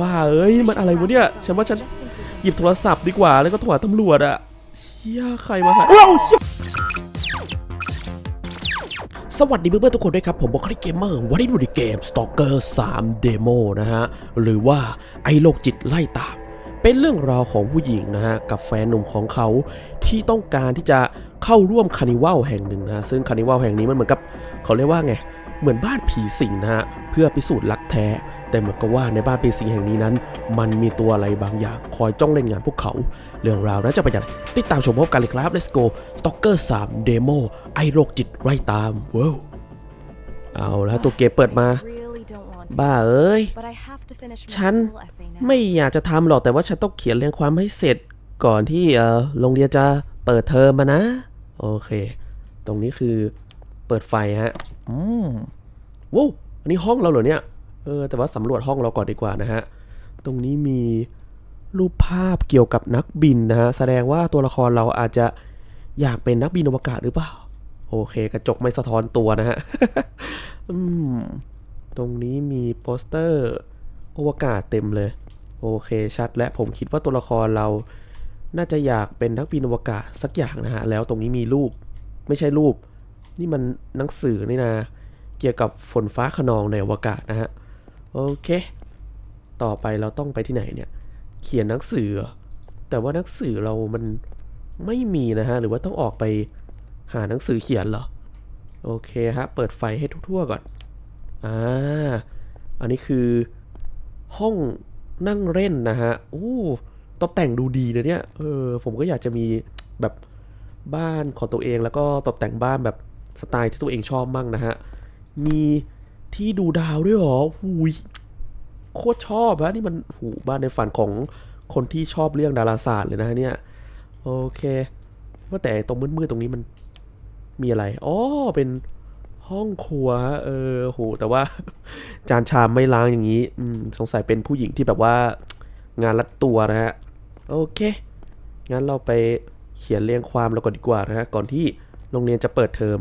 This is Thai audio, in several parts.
บ้าเอ้ยมันอะไรวะเนี่ยฉันว่าฉันหยิบโทรศัพท์ดีกว่าแล้วก็โทรหาตำรวจอะเชี่ยใครมาหาว้าวเชี่ยสวัสดีเพื่อนๆทุกคนด้วยครับ ผมบอกคลิกเกมเมอร์วันนี้ดูในเกม Stalker 3 Demo นะฮะ หรือว่าไอ้โรคจิตไล่ตามเป็นเรื่องราวของผู้หญิงนะฮะ กับแฟนหนุ่มของเขาที่ต้องการที่จะเข้าร่วมคานิวัลแห่งหนึ่งนะฮะซึ่งคานิวัลแห่งนี้มันเหมือนกับ เขาเรียกว่าไง เหมือนบ้านผีสิงนะฮะ เพื่อพิสูจน์รักแท้ แต่เหมือนกับว่าในบ้านผีสิงแห่งนี้นั้น มันมีตัวอะไรบางอย่างคอยจ้องเล่นงานพวกเขา เรื่องราวน่าจะเป็นอย่างไรติดตามชมพร้อมกันเลยครับ let's go stalker 3 demo ไอโรคจิตไล่ตามว้าวเอาแล้วตัวเกมเปิดมา บ้าเอ้ย ฉันไม่อยากจะทำหรอกแต่ว่าฉันต้องเขียนเรียงความให้เสร็จก่อนที่เออโรงเรียนจะเปิดเทอมมานะ โอเค ตรงนี้คือเปิดไฟฮะ อืมว้าวอันนี้ห้องเราเหรอเนี่ย ออแต่ว่าสำรวจห้องเราก่อนดีกว่านะฮะ ตรงนี้มีรูปภาพเกี่ยวกับนักบินนะฮะ แสดงว่าตัวละครเราอาจจะอยากเป็นนักบินอวกาศหรือเปล่า โอเค กระจกไม่สะท้อนตัวนะฮะอืมตรงนี้มีโปสเตอร์อวกาศเต็มเลย โอเคชัดและผมคิดว่าตัวละครเราน่าจะอยากเป็นนักบินอวกาศสักอย่างนะฮะ แล้วตรงนี้มีรูปไม่ใช่รูป นี่มันหนังสือนี่นะ เกี่ยวกับฝนฟ้าขนองในอวกาศนะฮะ โอเค ต่อไปเราต้องไปที่ไหนเนี่ย เขียนหนังสือ แต่ว่าหนังสือเรามันไม่มีนะฮะ หรือว่าต้องออกไปหาหนังสือเขียนเหรอ โอเคฮะ เปิดไฟให้ทั่วๆก่อน อ่า อันนี้คือห้องนั่งเล่นนะฮะ โอ้ตกแต่งดูดีนะเนี่ย เออ ผมก็อยากจะมีแบบบ้านของตัวเองแล้วก็ตกแต่งบ้านแบบสไตล์ที่ตัวเองชอบมั่งนะฮะ มี ที่ดูดาวด้วยหรอหูยโคตรชอบฮะนี่มันหูบ้านในฝันของคนที่ชอบเรื่องดาราศาสตร์เลยนะเนี่ย โอเค ว่าแต่ตรงมืดๆตรงนี้มันมีอะไร อ๋อ เป็นห้องครัวฮะเออโห แต่ว่า จานชามไม่ล้างอย่างนี้อืมสงสัยเป็นผู้หญิงที่แบบว่า งานรัดตัวนะฮะ โอเค งั้นเราไปเขียนเรียงความเราก่อนดีกว่านะฮะ ก่อนที่โรงเรียนจะเปิดเทอม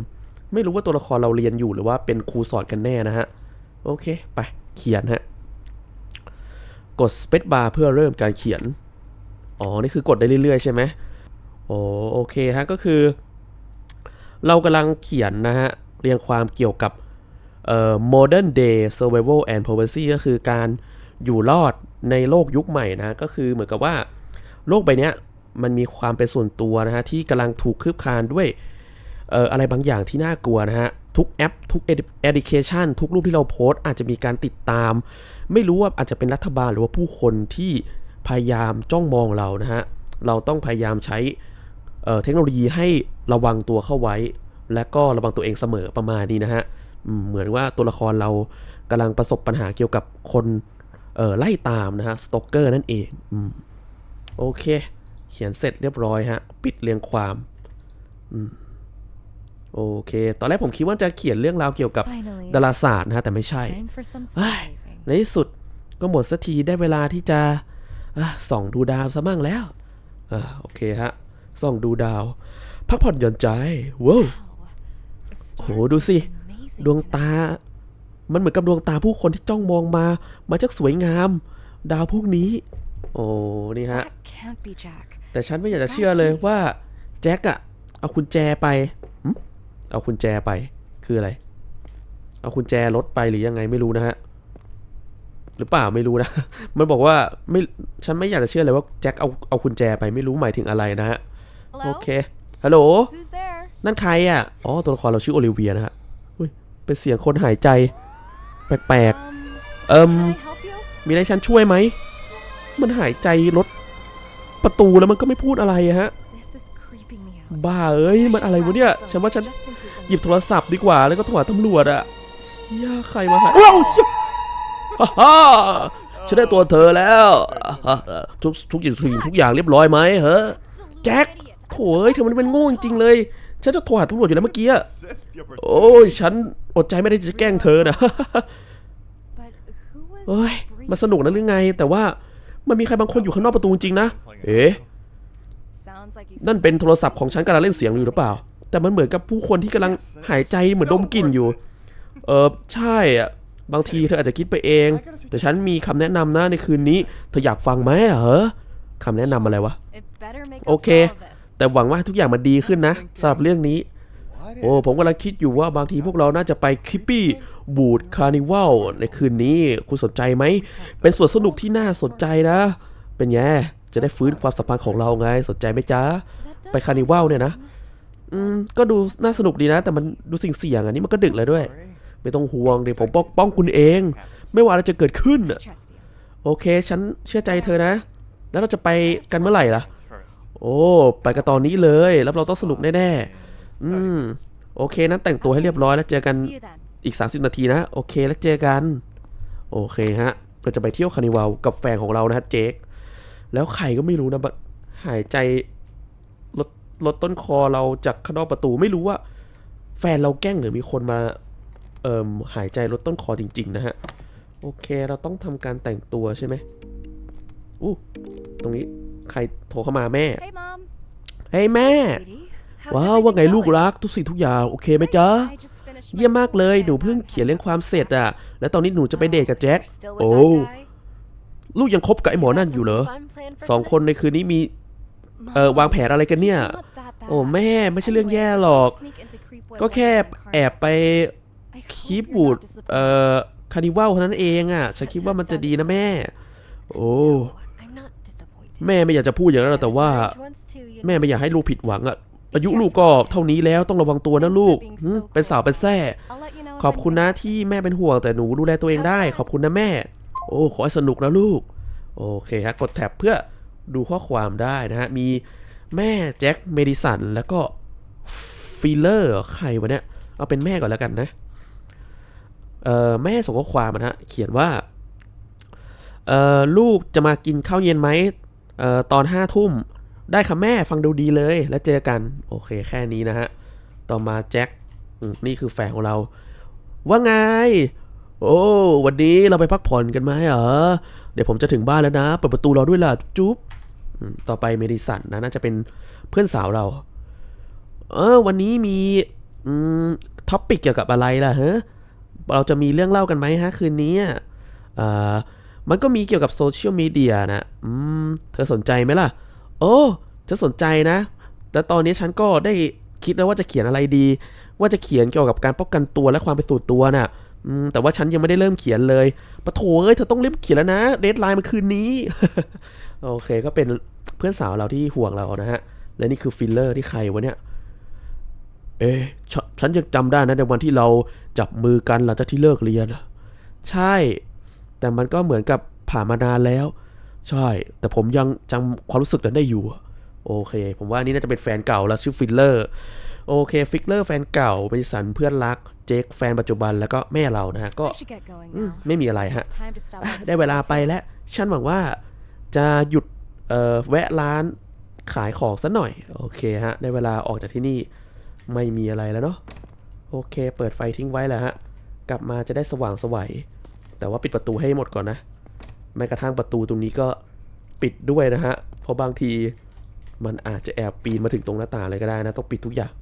ไม่รู้ว่าตัวละครเราเรียนอยู่หรือว่าเป็นครูสอนกันแน่นะฮะ โอเค ไปเขียนฮะ กด space bar เพื่อเริ่มการเขียน อ๋อ นี่คือกดได้เรื่อยๆ ใช่ไหมโอ้โอเคฮะ ก็คือ เรากำลังเขียนนะฮะ เรียงความเกี่ยวกับเอ่อ modern day survival and privacy ก็คือการอยู่รอดในโลกยุคใหม่นะ ก็คือเหมือนกับว่า โลกใบนี้มันมีความเป็นส่วนตัวนะฮะ ที่กำลังถูกคืบคลานด้วย อ่ออะไรบางอย่างที่น่ากลัวนะฮะ ทุกแอป ทุก education ทุกรูปที่เราโพสอาจจะมีการติดตาม ไม่รู้ว่าอาจจะเป็นรัฐบาลหรือว่าผู้คนที่พยายามจ้องมองเรานะฮะ เราต้องพยายามใช้เเทคโนโลยีให้ระวังตัวเข้าไว้ และก็ระวังตัวเองเสมอประมาณนี้นะฮะเหมือนว่าตัวละครเรากำลังประสบปัญหาเกี่ยวกับคนไล่ตามนะฮะสโตเกอร์นั่นเองอโอเค เขียนเสร็จเรียบร้อยฮะ ปิดเรียงความ โอเค ตอนแรกผมคิดว่าจะเขียนเรื่องราวเกี่ยวกับดาราศาสตร์นะฮะ แต่ไม่ใช่เฮ้ยในที่สุดก็หมดสักทีได้เวลาที่จะอะส่องดูดาวซะมั่งแล้วอ่าโอเคฮะ ส่องดูดาว พักผ่อนหย่อนใจว้าวโหดูสิ ดวงตา มันเหมือนกับดวงตาผู้คนที่จ้องมองมา มาจากสวยงาม ดาวพวกนี้ โอ้ นี่ฮะ แต่ฉันไม่อยากจะเชื่อเลยว่า แจ็คอะเอากุญแจไปหึ เอากุญแจไปคืออะไร เอากุญแจรถไปหรือยังไงไม่รู้นะฮะหรือเปล่าไม่รู้นะ มันบอกว่าไม่ฉันไม่อยากจะเชื่อเลยว่าแจ็คเอาเอากุญแจไปไม่รู้หมายถึงอะไรนะฮะโอเคฮัลโหล Who's there? นั่นใครอะอ๋อตัวละครเราชื่อโอลิเวียนะฮะอุ้ยเป็นเสียงคนหายใจ แปลก Um, ๆเอิม can I help you? มีอะไรให้ฉันช่วยไหมมันหายใจรถประตูแล้วมันก็ไม่พูดอะไรอะฮะ บ้าเอ้ยมันอะไรวะเนี่ยฉันว่าฉันหยิบโทรศัพท์ดีกว่าแล้วก็โทรหาตำรวจอะเชี่ยใครมาหาว้าวเชี่ยฮ่าฉันได้ตัวเธอแล้วทุกทุกอย่างทุกอย่างทุกอย่างเรียบร้อยไหมเฮ้แจ็คโถ่เอ้ยเธอมันเป็นโง่จริงเลยฉันจะโทรหาตำรวจอยู่แล้วเมื่อกี้โอ้ยฉันอดใจไม่ได้จะแกล้งเธอนะเอ้ยมันสนุกนะหรือไง แต่ว่ามันมีใครบางคนอยู่ข้างนอกประตูจริงนะ เอ๊ะ นั่นเป็นโทรศัพท์ของฉันกำลังเล่นเสียงอยู่หรือเปล่า แต่มันเหมือนกับผู้คนที่กำลังหายใจเหมือนดมกลิ่นอยู่ เออใช่อะบางทีเธออาจจะคิดไปเอง แต่ฉันมีคำแนะนำนะในคืนนี้ เธออยากฟังไหมเหรอคำแนะนำอะไรวะ It better make Okay. up for all this. แต่หวังว่าทุกอย่างมันดีขึ้นนะสำหรับเรื่องนี้ โอ้ผมกำลังคิดอยู่ว่าบางทีพวกเราน่าจะไปคลิปปี้บูดคาร์นิวัลในคืนนี้ คุณสนใจไหม เป็นส่วนสนุกที่น่าสนใจนะ เป็นไง จะได้ฟื้นความสัมพันธ์ของเราไงสนใจไหมจ๊ะ That does ไปคาร์นิวัลเนี่ยนะ อืม ก็ดูน่าสนุกดีนะ แต่มันดูสิ่งเสี่ยงๆอันนี้มันก็ดึกแล้วด้วย ไม่ต้องห่วงเดี๋ยวผมปกป้องคุณเอง ไม่ว่าอะไรจะเกิดขึ้นน่ะ trust you. โอเค ฉันเชื่อใจเธอนะ แล้วเราจะไปกันเมื่อไหร่ล่ะ โอ้ ไปกันตอนนี้เลยแล้วเราต้องสนุกแน่ๆอืม โอเคนั้นแต่งตัวให้เรียบร้อยแล้วเจอกัน See you then. อีก 30 นาทีนะ โอเคแล้วเจอกัน โอเคฮะก็จะไปเที่ยวคานิวัลกับแฟนของเรานะฮะเจค แล้วใครก็ไม่รู้นะบัดหายใจลดลดต้นคอเราจากข้างนอกประตูไม่รู้ว่า แฟนเราแกล้งหรือมีคนมาเอ่มหายใจลดต้นคอจริง ๆ นะฮะ โอเคเราต้องทำการแต่งตัวใช่ไหมอู้ตรงนี้ใครโทรเข้ามาแม่ Hey, mom. เฮ้ยแม่ Sweetie, how's ว้าวว่าไง everything ลูก going? รักทุกสิ่งทุกอย่างโอเคไหมจ๊ะ I just finished เยี่ยม my มากเลย school หนูเพิ่ง and เขียนเรื่องความเสร็จอะและตอนนี้หนูจะไปเดทกับแจ็ค You're still with โอ้ that guy? ลูกยังคบกับไอ้หมอนั่นอยู่เหรอสองคนในคืนนี้มีเออวางแผนอะไรกันเนี่ย โอ้แม่ไม่ใช่เรื่องแย่หรอก ก็แค่แอบไปคีบบูดเอ่อคานิวัลเท่านั้นเองอะฉันคิดว่ามันจะดีนะแม่ โอ้แม่ไม่อยากจะพูดอย่างนั้นแต่ว่า แม่ไม่อยากให้ลูกผิดหวังอะอายุลูกก็เท่านี้แล้วต้องระวังตัวนะลูก เป็นสาวเป็นแส่ขอบคุณนะที่แม่เป็นห่วงแต่หนูดูแลตัวเองได้ ขอบคุณนะแม่ โอ้ขอให้สนุกนะลูก โอเคฮะกดแท็บเพื่อดูข้อความได้นะฮะ มีแม่แจ็คเมดิสันแล้วก็ฟิลเลอร์ใครวะเนี่ย เอาเป็นแม่ก่อนแล้วกันนะ เอ่อ แม่ส่งข้อความมานะฮะ เขียนว่า เอ่อ ลูกจะมากินข้าวเย็นไหมเอ่อ ตอนห้าทุ่ม ได้ค่ะแม่ฟังดูดีเลย แล้วเจอกัน โอเคแค่นี้นะฮะ ต่อมาแจ็ค นี่คือแฟนของเรา ว่าไง โอ้วันนี้เราไปพักผ่อนกันไหมเหรอ เดี๋ยวผมจะถึงบ้านแล้วนะ เปิดประตูรอด้วยล่ะ จุ๊บต่อไปเมดิสันนะน่าจะเป็นเพื่อนสาวเรา เออ วันนี้มีอท็อปิกเกี่ยวกับอะไรล่ะฮะเราจะมีเรื่องเล่ากันไหมฮะ คืนนี้อะอ่ามันก็มีเกี่ยวกับโซเชียลมีเดียนะอืมเธอสนใจไหมล่ะ โอ้จะสนใจนะ แต่ตอนนี้ฉันก็ได้คิดแล้วว่าจะเขียนอะไรดี ว่าจะเขียนเกี่ยวกับการป้องกันตัวและความเป็นส่วนตัวน่ะ แต่ว่าฉันยังไม่ได้เริ่มเขียนเลยปะโถเอ้ยเธอต้องเริ่มเขียนแล้วนะ เดทไลน์มันคืนนี้ โอเค ก็เป็นเพื่อนสาวเราที่ห่วงเรานะฮะ และนี่คือฟิลเลอร์ที่ใครวะเนี่ย เอ๊ฉฉันยังจำได้นะในวันที่เราจับมือกันหลังจากที่เลิกเรียน ใช่ แต่มันก็เหมือนกับผ่านมานานแล้ว ใช่ แต่ผมยังจำความรู้สึกนั้นได้อยู่ โอเค ผมว่าอันนี้น่าจะเป็นแฟนเก่าแล้วชื่อฟิลเลอร์ โอเคฟิลเลอร์แฟนเก่าบริสันเพื่อนรัก เจคแฟนปัจจุบันแล้วก็แม่เรานะฮะ ก็ I should get going อืม now. ไม่มีอะไรฮะ Time to stop by the ได้เวลา store ไป too. แล้วฉันหวังว่าจะหยุดเอ่อแวะร้านขายของสักหน่อย โอเคฮะ ได้เวลาออกจากที่นี่ไม่มีอะไรแล้วเนาะโอเค เปิดไฟทิ้งไว้แล้วฮะ กลับมาจะได้สว่างสวัย แต่ว่าปิดประตูให้หมดก่อนนะ แม้กระทั่งประตูตรงนี้ก็ปิดด้วยนะฮะ เพราะบางทีมันอาจจะแอบปีนมาถึงตรงหน้าต่างเลยก็ได้นะ ต้องปิดทุกอย่าง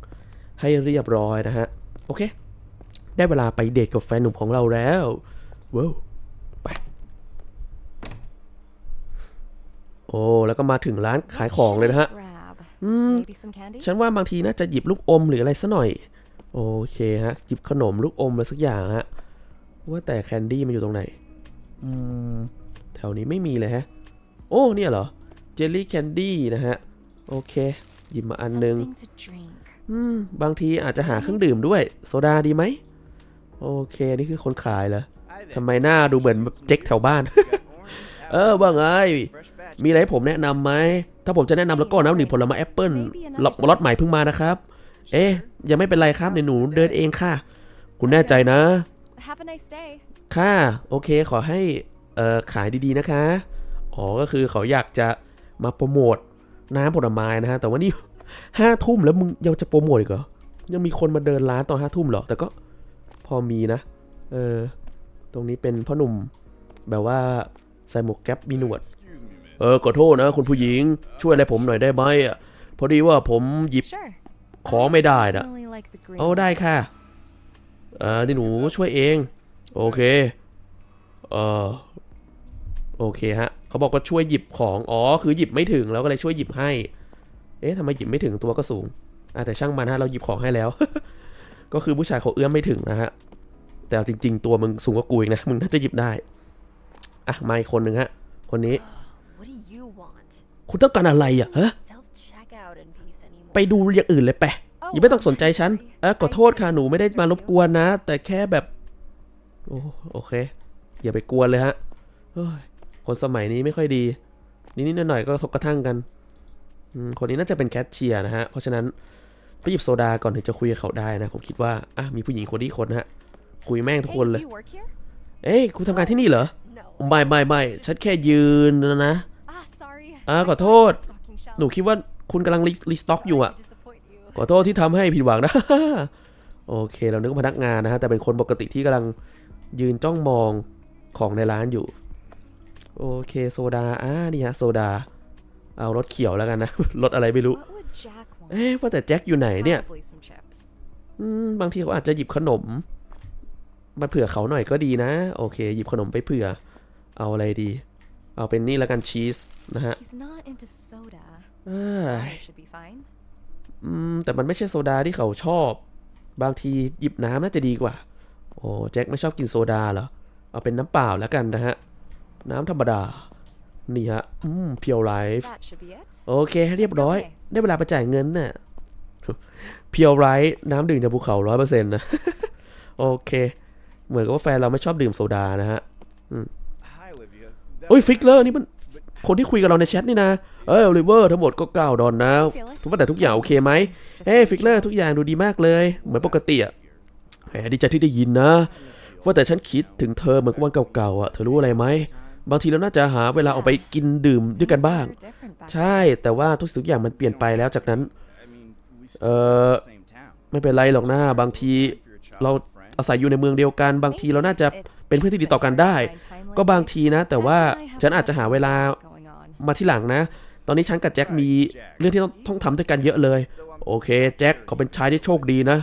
ให้เรียบร้อยนะฮะ โอเค ได้เวลาไปเดทกับแฟนหนุ่มของเราแล้วว้าวไปโอ้แล้วก็มาถึงร้านขายของเลยนะฮะอืมฉันว่าบางทีน่าจะหยิบลูกอมหรืออะไรซะหน่อย โอเคฮะ หยิบขนมลูกอมอะไรสักอย่างฮะ ว่าแต่แคนดี้มันอยู่ตรงไหน อืม แถวนี้ไม่มีเลยฮะ โอ้ เนี่ยเหรอ เจลลี่แคนดี้นะฮะ โอเค หยิบมาอันนึง Something to drink. อืมบางทีอาจจะหาเครื่องดื่มด้วย โซดาดีไหม โอเค นี่คือคนขายเหรอทำไมหน้าดูเหมือนแบบเจ๊กแถวบ้าน เออว่าไง มีอะไรให้ผมแนะนำไหม ถ้าผมจะแนะนำแล้วก็น้ำดื่มผลไม้แอปเปิ้ลล็อตล็อตใหม่เพิ่งมานะครับ เอ๊ะ ยังไม่เป็นไรครับเดี๋ยวหนูเดินเองค่ะ คุณแน่ใจนะ Have a nice day. ค่ะ โอเค ขอให้ เอ่อ ขายดีๆนะคะ อ๋อ ก็คือเขาอยากจะมาโปรโมทน้ำผลไม้นะฮะ แต่ว่านี่ ห้าทุ่มแล้วมึงยังจะโปรโมทอีกเหรอ ยังมีคนมาเดินร้านตอนห้าทุ่มเหรอ แต่ก็พอมีนะ เออ ตรงนี้เป็นพ่อหนุ่มแบบว่าใส่หมวกแก๊ปมีหนวด เออขอโทษนะ คุณผู้หญิงช่วยอะไรผมหน่อยได้ไหมอะ พอดีว่าผมหยิบ Sure. ของไม่ได้นะ Personally like the green เอาได้ค่ะ best. เออนี่หนูช่วยเอง โอเค เออโอเคฮะ เขาบอกว่าช่วยหยิบของ อ๋อ คือหยิบไม่ถึงแล้วก็เลยช่วยหยิบให้ เอ๊ะทำไมหยิบไม่ถึงตัวก็สูงอะแต่ช่างมันฮะเราหยิบของให้แล้ว ก็คือผู้ชายเขาเอื้อมไม่ถึงนะฮะ แต่จริง ๆ ตัวมึงสูงกว่ากูอีกนะ มึงน่าจะหยิบได้ อะมาอีกคนหนึ่งฮะ คนนี้ คุณต้องการอะไรอะฮะไปดูอย่างอื่นเลยไปอย่าไม่ต้องสนใจฉันเออขอโทษค่ะหนูไม่ได้มารบกวนนะ แต่แค่แบบ โอ้โอเค อย่าไปกวนเลยฮะคนสมัยนี้ไม่ค่อยดีนิดๆหน่อยๆก็กระทบกระทั่งกัน คนนี้น่าจะเป็นแคชเชียร์นะฮะ เพราะฉะนั้นไปหยิบโซดาก่อนถึงจะคุยกับเขาได้นะ ผมคิดว่า อะ มีผู้หญิงคนนี้คนนะฮะ คุยแม่งทุก Hey, คนเล do ย you work here? เอ้ย คุณทำงานที่นี่เหรอ No. ไม่ไม่ไม่ฉันแค่ยืนนะนะ Ah, sorry. อ่า I ขอโทษ was stocking shelves. หนูคิดว่าคุณกำลังรีรีสต็อกอยู่อะ Sorry to disappoint you. ขอโทษที่ทำให้ผิดหวังนะ โอเคเรานึกว่าพนักงานนะฮะ แต่เป็นคนปกติที่กำลังยืนจ้องมองของในร้านอยู่ โอเคโซดา อ่า นี่ฮะโซดา เอารถเขียวแล้วกันนะ รถอะไรไม่รู้ What would Jack want? เอ๊ะว่าแต่แจ็คอยู่ไหนเนี่ย Probably some chips. อืมบางทีเขาอาจจะหยิบขนม มาเผื่อเขาหน่อยก็ดีนะ โอเค หยิบขนมไปเผื่อ เอาอะไรดี เอาเป็นนี่แล้วกันชีสนะฮะ He's not into soda. เอ้ย Water should be fine. อืมแต่มันไม่ใช่โซดาที่เขาชอบ บางทีหยิบน้ำน่าจะดีกว่า โอ้แจ็คไม่ชอบกินโซดาเหรอ เอาเป็นน้ำเปล่าแล้วกันนะฮะ น้ำธรรมดา นี่ฮะ อืมเพียวไลฟ์ That should be it. โอเค เรียบร้อยโอเคได้เวลาไปจ่ายเงินน่ะเพียวไลฟ์น้ำดื่มจากภูเขาร้อยเปอร์เซ็นต์นะ โอเค เหมือนกับว่าแฟนเราไม่ชอบดื่มโซดานะฮะ Hi, Olivia. โอ้ยฟิกเลอร์นี่มันคนที่คุยกับเราในแชทนี่นะ เอ้ยโอลิเวอร์ทั้งหมดก็เก้าดอนนะ ทุกว่าแต่ทุกอย่างโอเคไหมเฮ้ยฟิกเลอร์ทุกอย่างดูดีมากเลย เหมือนปกติอะแหมดีใจที่ได้ยินนะ ว่าแต่ฉันคิดถึงเธอเหมือนกับวันเก่าๆอะ เธอรู้อะไรไหม บางทีเราน่าจะหาเวลาออกไปกินดื่มด้วยกันบ้าง Things were different back ใช่แต่ว่าทุกสิ่งทุกอย่างมันเปลี่ยนไปแล้วจากนั้น I mean, we still Uh, live in the same town. ไม่เป็นไรหรอกนะบางทีเราอาศัยอยู่ในเมืองเดียวกัน บางทีเราน่าจะเป็นเพื่อนที่ดีต่อกันได้ ก็บางทีนะ แต่ว่าฉันอาจจะหาเวลา going on. มาที่หลังนะ ตอนนี้ฉันกับแจ็คมีเรื่องที่ต้องต้องทำด้วยกันเยอะเลย โอเค แจ็คเขาเป็นชายที่โชคดีนะ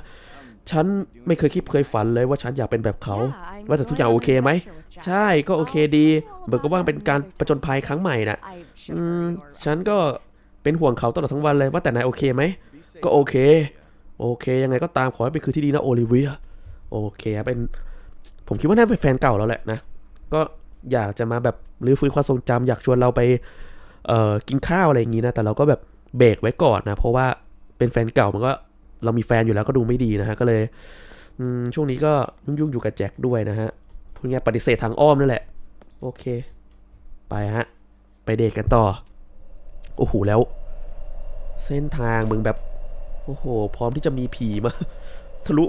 ฉันไม่เคยคิดเคยฝันเลยว่าฉันอยากเป็นแบบเขา Yeah, I'm ว่าแต่ทุกอย่างโอเคไหม going on an adventure with Jack. ใช่ก็โอเคดีเหมือนกับว่าเป็นการประจนภัยครั้งใหม่น่ะ I อื should ม worry or ฉันก็เป็นห่วงเขาตลอดทั้งวันเลยว่าแต่นายโอเคไหม ก็โอเค โอเค ยังไงก็ตามขอให้เป็นคืนที่ดีนะโอลิเวีย โอเคเป็น ผมคิดว่าน่าเป็นแฟนเก่าแล้วแหละนะ ก็อยากจะมาแบบรื้อฟื้นความทรงจำอยากชวนเราไปเอ่อกินข้าวอะไรอย่างงี้นะ แต่เราก็แบบเบรกไว้ก่อนนะ เพราะว่าเป็นแฟนเก่ามันก็ เรามีแฟนอยู่แล้วก็ดูไม่ดีนะฮะก็เลยช่วงนี้ก็ยุ่งๆอยู่กับแจ็คด้วยนะฮะพูดง่ายปฏิเสธทางอ้อมนั่นแหละ โอเค ไปฮะ ไปเดทกันต่อ โอ้โหแล้ว เส้นทางมึงแบบ โอ้โห พร้อมที่จะมีผีมา ทะลุ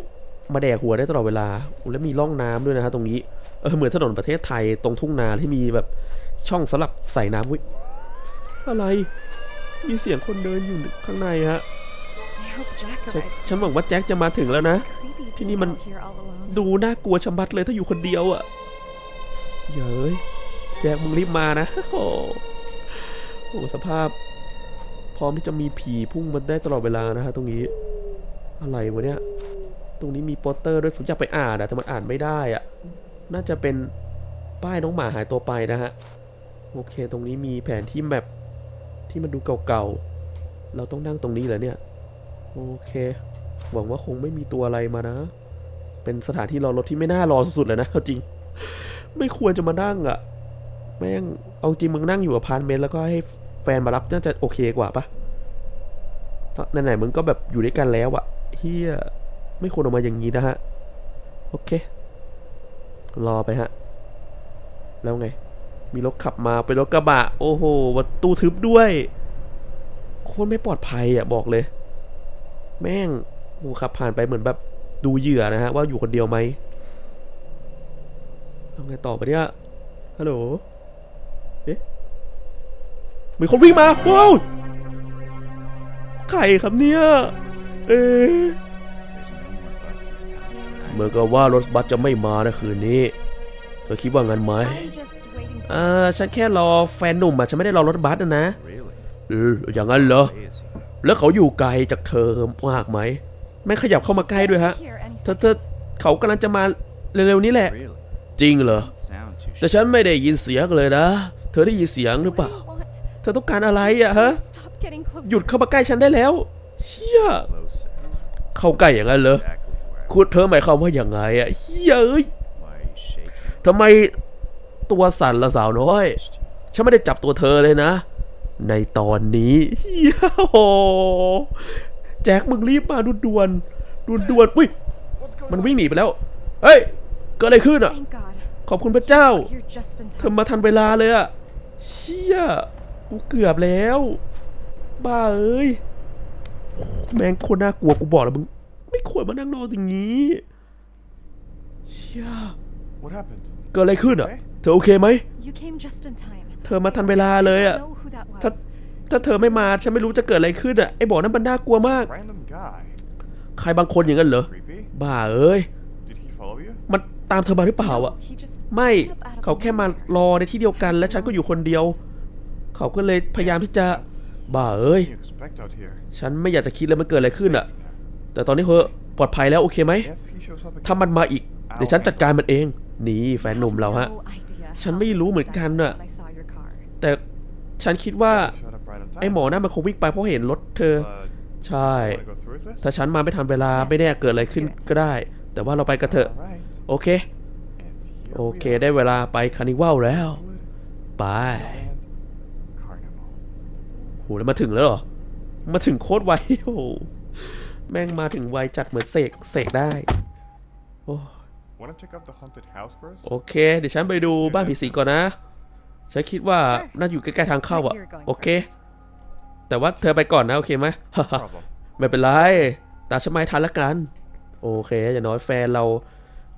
มาแดกหัวได้ตลอดเวลา แล้วมีร่องน้ำด้วยนะฮะตรงนี้ เออเหมือนถนนประเทศไทยตรงทุ่งนาที่มีแบบช่องสำหรับใส่น้ำวิอะไร มีเสียงคนเดินอยู่ข้างในฮะ ฉัน arrives ฉันหวังว่าแจ็คจะมาถึงแล้วนะ Creepy ที่ being นี่มัน out here all alone. ดูน่ากลัวชะมัดเลยถ้าอยู่คนเดียวอะ่ะเย้ยแจ็คมึงรีบมานะโอ้โหโอ้โหสภาพ พร้อมที่จะมีผีพุ่งมาได้ตลอดเวลานะฮะตรงนี้ อะไรวะเนี่ย ตรงนี้มีโปสเตอร์ด้วยผมอยากไปอ่านอะแต่มันอ่านไม่ได้อะน่าจะเป็นป้ายน้องหมาหายตัวไปนะฮะ โอเค ตรงนี้มีแผนที่แมปที่มันดูเก่าๆ เราต้องนั่งตรงนี้เหรอเนี่ย โอเค หวังว่าคงไม่มีตัวอะไรมานะ เป็นสถานที่รอรถที่ไม่น่ารอสุดๆเลยนะเอาจริง ไม่ควรจะมานั่งอะ่ะแม่งเอาจริงมึงนั่งอยู่อพาร์ตเมนต์แล้วก็ให้แฟนมารับน่าจะโอเคกว่าปะเพราะไหนๆมึงก็แบบอยู่ด้วยกันแล้วอะเฮียไม่ควรออกมาอย่างนี้นะฮะ โอเค รอไปฮะ แล้วไง มีรถขับมาเป็นรถกระบะ โอ้โหประตูทึบด้วย โคตรไม่ปลอดภัยอะบอกเลย แม่งโอ้ขับผ่านไปเหมือนแบบดูเหยื่อนะฮะว่าอยู่คนเดียวไหมทำไงต่อปะเนี่ยฮัลโหลเอ๊ะมีคนวิ่งมาว้าวใครครับเนี่ยเอ๊ะ There's no more buses coming tonight. เหมือนกับว่ารถบัสจะไม่มานะคืนนี้เธอคิดว่างั้นไหม I'm just waiting for อ่าฉันแค่รอแฟนหนุ่มอะฉันไม่ได้รอรถบัสนะนะ Really? เอออย่างนั้นเหรอ Where is he? แล้วเขาอยู่ไกลจากเธอมากไหมแม่ขยับเข้ามาใกล้ด้วยฮะเธอเธอเขากำลังจะมาเร็วๆนี้แหละ จริงเหรอ แต่ฉันไม่ได้ยินเสียงเลยนะ เธอได้ยินเสียงหรือเปล่า เธอต้องการอะไรอะฮะ หยุดเข้ามาใกล้ฉันได้แล้ว เชี่ย เข้าใกล้อย่างนั้นเหรอคุณเธอหมายความว่าอย่างไงอะเฮียเอ้ยทำไมตัวสั่นละสาวน้อย ฉันไม่ได้จับตัวเธอเลยนะ ในตอนนี้เฮียโอ้โหแจ็คมึงรีบมาด่วนๆด่วนๆอุ้ยมันวิ่งหนีไปแล้ว เฮ้ยเกิดอะไรขึ้นอะ Thank God. ขอบคุณพระเจ้า You're just in เธอ time. มาทันเวลาเลยอะเชี่ย กูเกือบแล้ว บ้าเอ้ย แม่งโคนน่ากลัวกูบอกแล้วมึง ไม่ควรมานั่งรออย่างนี้ เชี่ย What happened? เกิดอะไรขึ้นอะ เธอโอเคไหม You came just in time. เธอมาทันเวลาเลยอะ I don't know who that ถ้า was. ถ้าเธอไม่มาฉันไม่รู้จะเกิดอะไรขึ้นอะไอ้บอกนั้นมันน่ากลัวมาก Random guy. ใครบางคนอย่างนั้นเหรอ Creepy. บ้าเอ้ย Did he follow you? มันตามเธอมาหรือเปล่าอะ He just ไม่ came up out of เขาแค่มาร nowhere. อในที่เดียวกัน และฉันก็อยู่คนเดียว เขาก็เลยพยายามที่จะ That's บ้าเอ้ย what you expect out here. ฉันไม่อยากจะคิดเลยมันเกิดอะไรขึ้นอะ แต่ตอนนี้เธอปลอดภัยแล้วโอเคไหม If he shows up ถ้า again, มันมาอีกเดี๋ยวฉันจัดการมันเอง นี่แฟนหนุ่มเราฮะ No idea ฉัน how ไม่รู้ you เหมือนกัน died น่ะ when I saw your car. แต่ ฉันคิดว่า he showed up right on time. ไอ้หมอนั่นมันคงวิ่งไปเพราะเห็นรถเธอ But ใช่ you wanna go through with this? ถ้าฉันมาไม่ทันเวลาไม่แน่เกิดอะไรขึ้นก็ได้ แต่ว่าเราไปกันเถอะ Alright. โอเค And here โอ we เค are. ได้เวลาไปคานิวัลแล้ว Wood ไป and Carnival. โหแล้วมาถึงแล้วเหรอ มาถึงโคตรไวโอ้โหแม่งมาถึงไวจัดเหมือนเสกเสกได้ โอ้ Wanna check out the haunted house first? โอเค เดี๋ยวฉันไปดูบ้านผีสิงก่อนนะ ฉันคิดว่า Sure. น่าอยู่ใกล้ๆทางเข้าอะ You're going โอเค first. แต่ว่าเธอไปก่อนนะ โอเคไหม Problem. ไม่เป็นไร ตามฉันไม่ทันละกัน โอเค อย่างน้อยแฟนเรา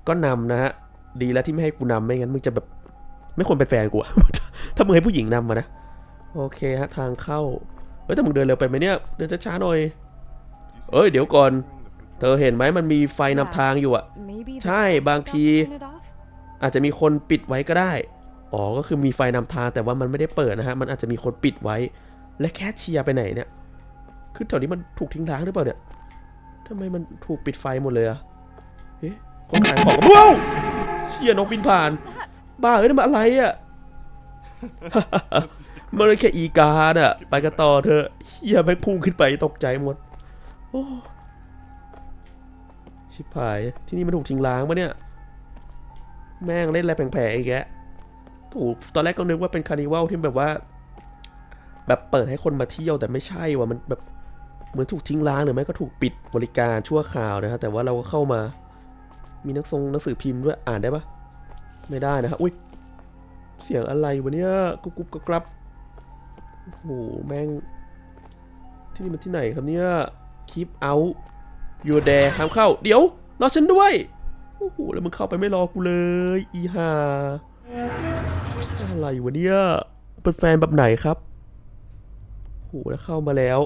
ก็นำนะฮะ ดีแล้วที่ไม่ให้กูนำไม่งั้นมึงจะแบบ ไม่ควรเป็นแฟนกูอะถ้ามึงให้ผู้หญิงนำมานะ โอเคฮะทางเข้า เฮ้ยแต่มึงเดินเร็วไปไหมเนี่ย เดินช้าๆหน่อย Do you see เอ้ยเดี๋ยวก่อน in the food เธอเห็นไหมมันมีไฟนำทางอยู่อะ Maybe the ใช่ staff บาง forgot ที to turn it off? อาจจะมีคนปิดไว้ก็ได้ อ๋อ ก็คือมีไฟนำทางแต่ว่ามันไม่ได้เปิดนะฮะ มันอาจจะมีคนปิดไว้ และแคชเชียร์ไปไหนเนี่ย คือแถวนี้มันถูกทิ้งร้างหรือเปล่าเนี่ยทำไมมันถูกปิดไฟหมดเลยอะเอ๊ะคนขายของว้าวเชียร์นกบินผ่าน บ้าเอ้ยนั่มันอะไรอะมันเลยแค่อีกาดอะไปกันต่อเถอะเชียไม่งพุ่งขึ้นไปตกใจหมด โอ้ชิบหาย ที่นี่มันถูกทิ้งร้างปะเนี่ย แม่งเล่นอะไรแผลงๆอีกแกะถูกตอนแรกก็นึกว่าเป็นคาร์นิวัลที่แบบว่า แบบเปิดให้คนมาเที่ยวแต่ไม่ใช่ว่ะมันแบบเหมือนถูกทิ้งร้างหรือไม่ก็ถูกปิดบริการชั่วคราวนะฮะแต่ว่าเราก็เข้ามา มีนังทรงหนังสือพิมพ์ด้วยอ่านได้ปะไม่ได้นะฮะอุ้ยเสียงอะไรวะเนี่ยกุ๊บกุ๊บกรับโอ้โหแม่ง ที่นี่มันที่ไหนครับเนี่ย keep out you there ห้ามเข้า เดี๋ยวรอฉันด้วยโอ้โหแล้วมึงเข้าไปไม่รอกูเลย อีหา อะไรวะเนี่ยเป็นแฟนแบบไหนครับโหแล้วเข้ามาแล้ว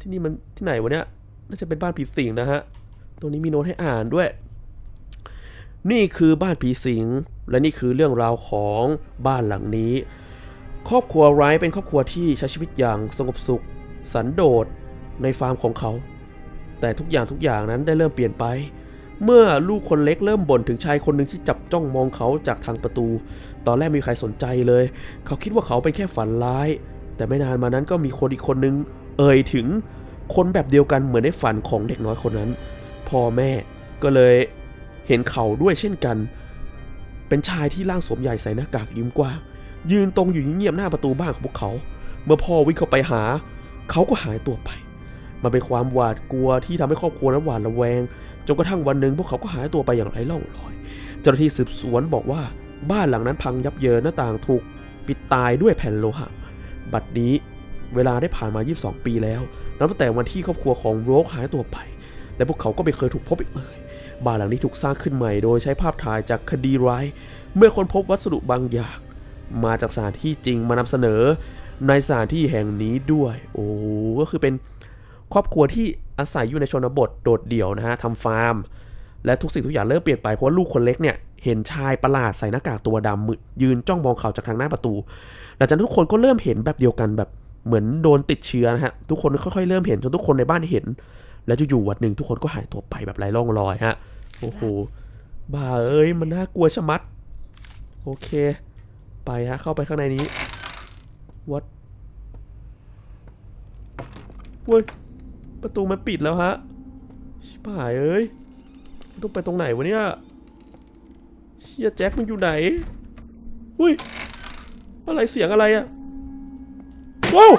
ที่นี่มันที่ไหนวะเนี่ยน่าจะเป็นบ้านผีสิงนะฮะ ตรงนี้มีโน้ตให้อ่านด้วย นี่คือบ้านผีสิง และนี่คือเรื่องราวของบ้านหลังนี้ ครอบครัวไรท์เป็นครอบครัวที่ใช้ชีวิตอย่างสงบสุข สันโดษในฟาร์มของเขา แต่ทุกอย่างทุกอย่างนั้นได้เริ่มเปลี่ยนไป เมื่อลูกคนเล็กเริ่มบ่นถึงชายคนหนึ่งที่จับจ้องมองเขาจากทางประตู ตอนแรกไมมีใครสนใจเลย เขาคิดว่าเขาเป็นแค่ฝันร้าย แต่ไม่นานมานั้นก็มีคนอีกคนนึง เอ่ยถึงคนแบบเดียวกันเหมือนในฝันของเด็กน้อยคนนั้น พ่อแม่ก็เลยเห็นเขาด้วยเช่นกัน เป็นชายที่ร่างสวมใหญ่ใส่หน้ากากยิ้มกว้างยืนตรงอยู่เงียบๆหน้าประตูบ้านของพวกเขา เมื่อพ่อวิ่งเข้าไปหา เขาก็หายตัวไป มันเป็นความหวาดกลัวที่ทำให้ครอบครัวนั้นหวาดระแวง จนกระทั่งวันหนึ่งพวกเขาก็หายตัวไปอย่างไร้ร่องรอย เจ้าหน้าที่สืบสวนบอกว่าบ้านหลังนั้นพังยับเยินหน้าต่างถูกปิดตายด้วยแผ่นโลหะ บัดนี้เวลาได้ผ่านมา 22 ปีแล้ว นับตั้งแต่วันที่ครอบครัวของโรกหายตัวไป และพวกเขาก็ไม่เคยถูกพบอีกเลย บ้านหลังนี้ถูกสร้างขึ้นใหม่โดยใช้ภาพถ่ายจากคดีร้าย เมื่อคนพบวัสดุบางอย่าง มาจากสถานที่จริงมานำเสนอ ในสถานที่แห่งนี้ด้วย โอ้ก็คือเป็นครอบครัวที่ อาศัยอยู่ในชนบทโดดเดี่ยวนะฮะทำฟาร์ม และทุกสิ่งทุกอย่างเริ่มเปลี่ยนไปเพราะว่าลูกคนเล็กเนี่ยเห็นชายประหลาดใส่หน้ากากตัวดำมือยืนจ้องมองเขาจากทางหน้าประตูหลังจากทุกคนก็เริ่มเห็นแบบเดียวกันแบบเหมือนโดนติดเชื้อนะฮะทุกคนค่อยๆเริ่มเห็นจนทุกคนในบ้านเห็น แล้วอยู่ๆวันหนึ่งทุกคนก็หายตัวไปแบบไร้ร่องรอยฮะโอ้โหบ้าเอ้ยมันน่ากลัวชะมัด โอเค ไปฮะเข้าไปข้างในนี้วัดเว้ย ประตูมันปิดแล้วฮะ ชิบหายเอ้ยต้องไปตรงไหนวะเนี่ยเชียแจ็คมันอยู่ไหนอุ้ย อะไรเสียงอะไรอะว้าว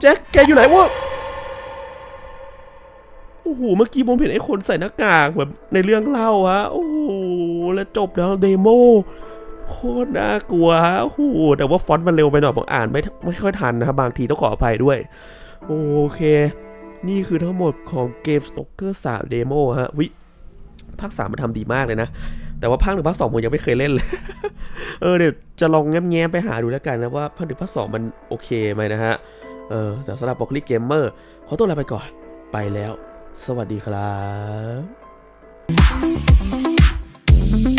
แจ็คแกอยู่ไหนวะโอ้โห เมื่อกี้ผมเห็นไอ้คนใส่หน้ากากแบบในเรื่องเล่าฮะ โอ้โห แล้วจบแล้วเดโมโคตรน่ากลัวฮะ โอ้โห แต่ว่าฟอนต์มันเร็วไปหน่อยผมอ่านไม่ไม่ค่อยทันนะครับบางทีต้องขออภัยด้วย โอเค นี่คือทั้งหมดของเกม Stalker 3 Demo ฮะ วิ ภาค3มันทำดีมากเลยนะ แต่ว่าภาคหนึ่งภาคสองผมยังไม่เคยเล่นเลย เออเดี๋ยวจะลองแง้มๆไปหาดูแล้วกันนะว่าภาคหนึ่งภาคสองมันโอเคไหมนะฮะ เออแต่สำหรับบอกลิเกมเมอร์ขอตัวลาไปก่อน ไปแล้ว สวัสดีครับ